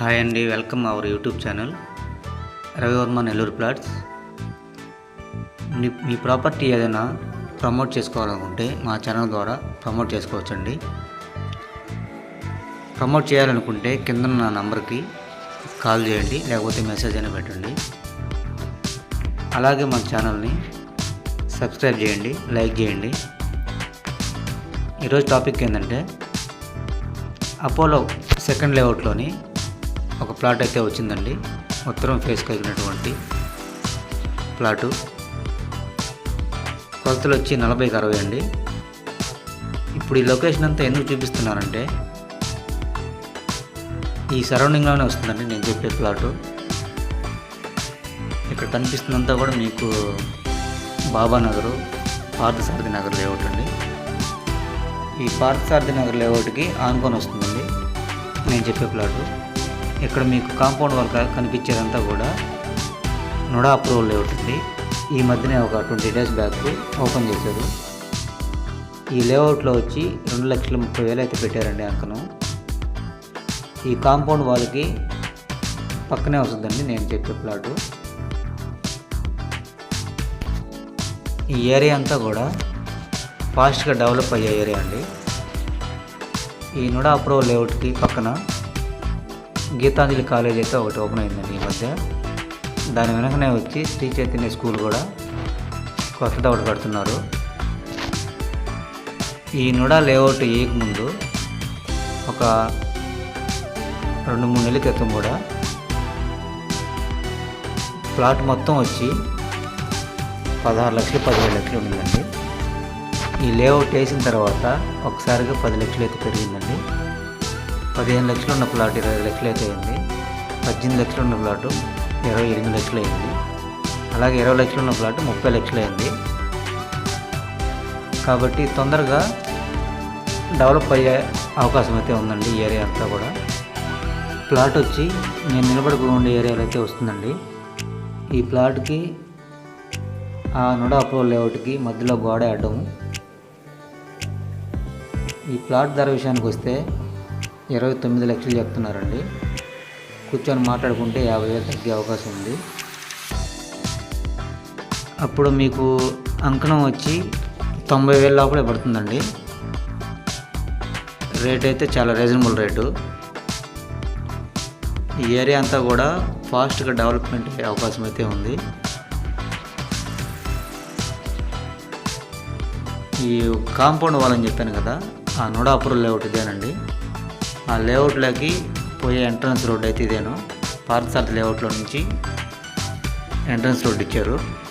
Hi అండి welcome our YouTube channel Ravi Varma Nellore plots. Me property ఏదైనా promote చేసుకోవాలనుకుంటే మా ఛానల్ ద్వారా ప్రమోట్ చేసుకోవచ్చండి. ప్రమోట్ చేయాలనుకుంటే కింద నా నంబర్కి కాల్ చేయండి లేకపోతే మెసేజ్ అయినా పెట్టండి. అలాగే మా ఛానల్ని సబ్స్క్రైబ్ చేయండి లైక్ చేయండి. ఈరోజు టాపిక్ ఏంటంటే అపోలో సెకండ్ లేఅవుట్లోని ఒక ప్లాట్ అయితే వచ్చిందండి. ఉత్తరం ఫేస్ కలిగినటువంటి ప్లాటు. కొలతలు వచ్చి నలభైకి అరవై అండి. ఇప్పుడు ఈ లొకేషన్ అంతా ఎందుకు చూపిస్తున్నానంటే ఈ సరౌండింగ్లోనే వస్తుందండి నేను చెప్పే ప్లాటు ఇక్కడ కనిపిస్తుందంతా కూడా మీకు బాబా నగరు పార్థసారథి నగర్ లేఅవుట్ అండి. ఈ పార్థసారథి నగర్ లేఅవుట్కి ఆనుకొని వస్తుందండి. నేను చెప్పే ప్లాటు ఇక్కడ మీకు కాంపౌండ్ వర్క్ కనిపించేదంతా కూడా నుడా అప్రూవల్ లేఅవుట్ ఉంది ఈ మధ్యనే ఒక ట్వంటీ డేస్ బ్యాక్ ఓపెన్ చేశారు. ఈ లేఅవుట్లో వచ్చి రెండు లక్షల ముప్పై వేలు అయితే పెట్టారండి అంకను. ఈ కాంపౌండ్ వాళ్ళకి పక్కనే వస్తుందండి నేను చెప్పే ప్లాటు. ఈ ఏరియా అంతా కూడా ఫాస్ట్గా డెవలప్ అయ్యే ఏరియా అండి. ఈ నుడా అప్రూవల్ లేఅవుట్కి పక్కన గీతాంజలి కాలేజ్ అయితే ఒకటి ఓపెన్ అయిందండి ఈ మధ్య. దాని వెనకనే వచ్చి శ్రీ చైతన్య స్కూల్ కూడా కొత్తది ఒకటి కడుతున్నారు. ఈ నుడా లేఅవుట్ ముందు ఒక రెండు మూడు నెలల క్రితం కూడా ప్లాట్ మొత్తం వచ్చి పదహారు లక్షలు పదిహేడు లక్షలు ఉండిందండి ఈ లేఅవుట్ వేసిన తర్వాత ఒకసారిగా పది లక్షలు అయితే పెరిగిందండి. పదిహేను లక్షలు ఉన్న ప్లాట్ ఇరవై లక్షలు అయితే అయింది. పద్దెనిమిది లక్షలు ఉన్న ప్లాట్ ఇరవై ఎనిమిది లక్షలు అయింది. అలాగే ఇరవై లక్షలు ఉన్న ప్లాట్ ముప్పై లక్షలు అయింది. కాబట్టి తొందరగా డెవలప్ అయ్యే అవకాశం అయితే ఉందండి ఈ ఏరియా అంతా కూడా. ప్లాట్ వచ్చి నేను నిలబడుకుని ఉండే ఏరియాలో అయితే వస్తుందండి. ఈ ప్లాట్కి ఆ నుడ అప్రూవల్ లేఅవుట్కి మధ్యలో గోడ అడ్డము ఈ ప్లాట్ ధర విషయానికి వస్తే ఇరవై తొమ్మిది లక్షలు చెప్తున్నారండి. కూర్చొని మాట్లాడుకుంటే యాభై వేలు తగ్గే అవకాశం ఉంది. అప్పుడు మీకు అంకణం వచ్చి తొంభై వేల లోపలే పడుతుందండి. రేట్ అయితే చాలా రీజనబుల్ రేటు. ఈ ఏరియా అంతా కూడా ఫాస్ట్గా డెవలప్మెంట్ అయ్యే అవకాశం అయితే ఉంది. ఈ కాంపౌండ్ వాళ్ళని చెప్పాను కదా ఆ నుడాపురం లేఅవుట్ ఇదేనండి. ఆ లేఅవుట్లోకి పోయే ఎంట్రన్స్ రోడ్ అయితే ఇదేను. పార్సార్ లేఅవుట్లో నుంచి ఎంట్రన్స్ రోడ్ ఇచ్చారు.